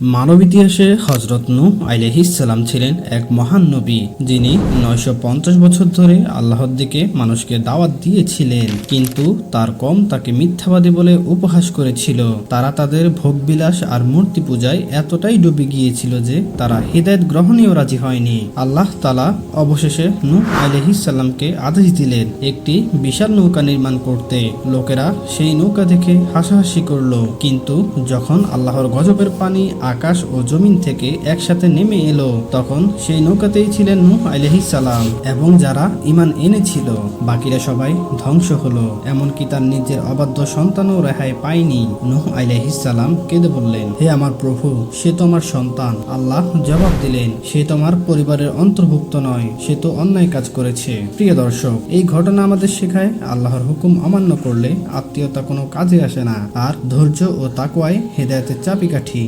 মানব ইতিহাসে হজরত নূ আলাইহিসসালাম ছিলেন এক মহান নবী, যিনি নয়শো পঞ্চাশ বছর ধরে আল্লাহর দিকে মানুষকে দাওয়াত দিয়েছিলেন। কিন্তু তার কম তাকে মিথ্যাবাদী বলে উপহাস করেছিল। তারা তাদের ভোগবিলাস আর মূর্তি পূজায় এতটাই ডুবে গিয়েছিল যে তারা হৃদায়ত গ্রহণেও রাজি হয়নি। আল্লাহ তালা অবশেষে নু আলাইহিসসালামকে আদেশ দিলেন একটি বিশাল নৌকা নির্মাণ করতে। লোকেরা সেই নৌকা দেখে হাসাহাসি করল। কিন্তু যখন আল্লাহর গজবের পানি আকাশ ও জমিন থেকে একসাথে নেমে এলো। তখন সেই নৌকাতেই ছিলেন নূহ সালাম এবং যারা ইমান এনেছিল, বাকিরা সবাই ধ্বংস হলো। এমনকি তার নিজের অবাধ্য সন্তানও রেহাই পায়নি। নূহ সালাম কেঁদে বললেন, হে আমার প্রভু, সে তো আমার সন্তান। আল্লাহ জবাব দিলেন, সে তোমার পরিবারের অন্তর্ভুক্ত নয়, সে তো অন্যায় কাজ করেছে। প্রিয় দর্শক, এই ঘটনা আমাদের শেখায় আল্লাহর হুকুম অমান্য করলে আত্মীয়তা কোনো কাজে আসে না। আর ধৈর্য ও তাকওয়ায় হেদায়তের চাবিকাঠি।